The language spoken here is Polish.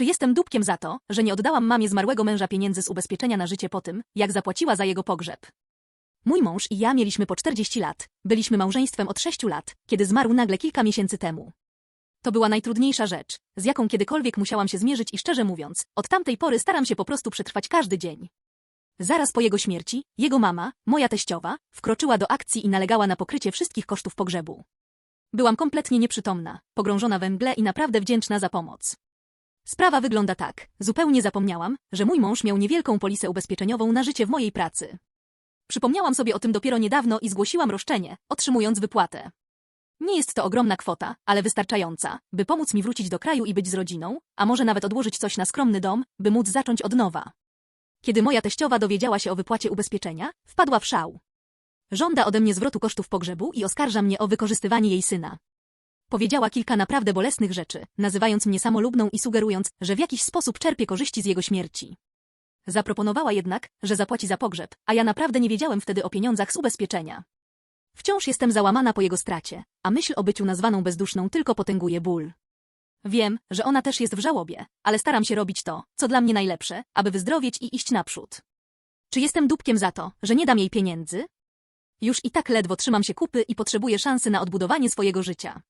Czy jestem dupkiem za to, że nie oddałam mamie zmarłego męża pieniędzy z ubezpieczenia na życie po tym, jak zapłaciła za jego pogrzeb? Mój mąż i ja mieliśmy po 40 lat. Byliśmy małżeństwem od 6 lat, kiedy zmarł nagle kilka miesięcy temu. To była najtrudniejsza rzecz, z jaką kiedykolwiek musiałam się zmierzyć i szczerze mówiąc, od tamtej pory staram się po prostu przetrwać każdy dzień. Zaraz po jego śmierci, jego mama, moja teściowa, wkroczyła do akcji i nalegała na pokrycie wszystkich kosztów pogrzebu. Byłam kompletnie nieprzytomna, pogrążona we mgle i naprawdę wdzięczna za pomoc. Sprawa wygląda tak. Zupełnie zapomniałam, że mój mąż miał niewielką polisę ubezpieczeniową na życie w mojej pracy. Przypomniałam sobie o tym dopiero niedawno i zgłosiłam roszczenie, otrzymując wypłatę. Nie jest to ogromna kwota, ale wystarczająca, by pomóc mi wrócić do kraju i być z rodziną, a może nawet odłożyć coś na skromny dom, by móc zacząć od nowa. Kiedy moja teściowa dowiedziała się o wypłacie ubezpieczenia, wpadła w szał. Żąda ode mnie zwrotu kosztów pogrzebu i oskarża mnie o wykorzystywanie jej syna. Powiedziała kilka naprawdę bolesnych rzeczy, nazywając mnie samolubną i sugerując, że w jakiś sposób czerpie korzyści z jego śmierci. Zaproponowała jednak, że zapłaci za pogrzeb, a ja naprawdę nie wiedziałem wtedy o pieniądzach z ubezpieczenia. Wciąż jestem załamana po jego stracie, a myśl o byciu nazwaną bezduszną tylko potęguje ból. Wiem, że ona też jest w żałobie, ale staram się robić to, co dla mnie najlepsze, aby wyzdrowieć i iść naprzód. Czy jestem dupkiem za to, że nie dam jej pieniędzy? Już i tak ledwo trzymam się kupy i potrzebuję szansy na odbudowanie swojego życia.